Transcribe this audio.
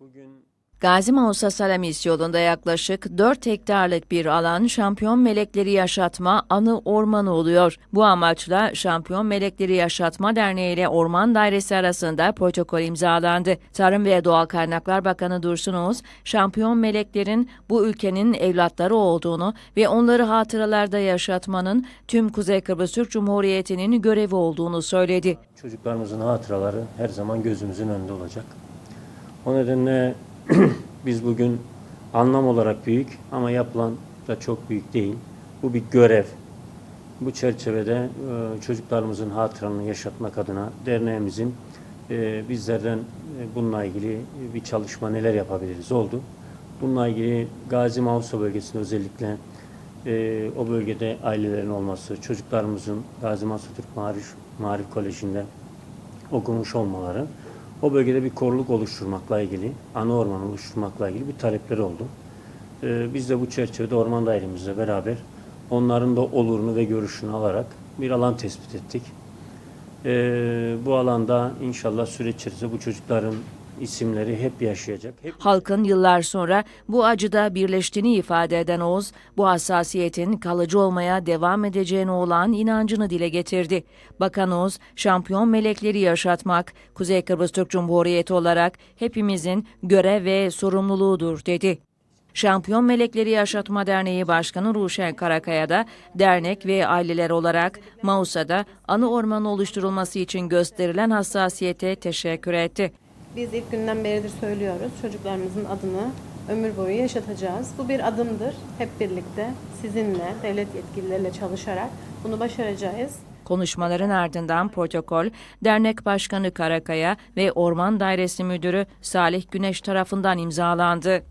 Bugün Gazi Mausa Salamis yolunda yaklaşık 4 hektarlık bir alan şampiyon melekleri yaşatma anı ormanı oluyor. Bu amaçla Şampiyon Melekleri Yaşatma Derneği ile Orman Dairesi arasında protokol imzalandı. Tarım ve Doğal Kaynaklar Bakanı Dursun Oğuz, şampiyon meleklerin bu ülkenin evlatları olduğunu ve onları hatıralarda yaşatmanın tüm Kuzey Kıbrıs Türk Cumhuriyeti'nin görevi olduğunu söyledi. çocuklarımızın hatıraları her zaman gözümüzün önünde olacak. O nedenle biz bugün anlam olarak büyük ama yapılan da çok büyük değil. Bu bir görev. Bu çerçevede e, çocuklarımızın hatıranı yaşatmak adına derneğimizin e, bizlerden e, bununla ilgili bir çalışma neler yapabiliriz oldu. Bununla ilgili Gazi Mausa bölgesinde özellikle o bölgede ailelerin olması, çocuklarımızın Gazi Mausa Türk Marif, Marif Koleji'nde okumuş olmaları, o bölgede bir koruluk oluşturmakla ilgili, ana orman oluşturmakla ilgili bir talepleri oldu. Ee, biz de bu çerçevede orman dairemizle beraber onların da olurunu ve görüşünü alarak bir alan tespit ettik. Ee, bu alanda inşallah süreç içerisinde bu çocukların isimleri hep yaşayacak. Hep Halkın yıllar sonra bu acıda birleştiğini ifade eden Oğuz, bu hassasiyetin kalıcı olmaya devam edeceğine olan inancını dile getirdi. Bakan Oğuz, şampiyon melekleri yaşatmak, Kuzey Kıbrıs Türk Cumhuriyeti olarak hepimizin görev ve sorumluluğudur dedi. Şampiyon Melekleri Yaşatma Derneği Başkanı Ruşen Karakaya da dernek ve aileler olarak Mausa'da anı orman oluşturulması için gösterilen hassasiyete teşekkür etti. Biz ilk günden beridir söylüyoruz. Çocuklarımızın adını ömür boyu yaşatacağız. Bu bir adımdır. Hep birlikte sizinle, devlet yetkililerle çalışarak bunu başaracağız. Konuşmaların ardından protokol, dernek başkanı Karakaya ve Orman Dairesi Müdürü Salih Güneş tarafından imzalandı.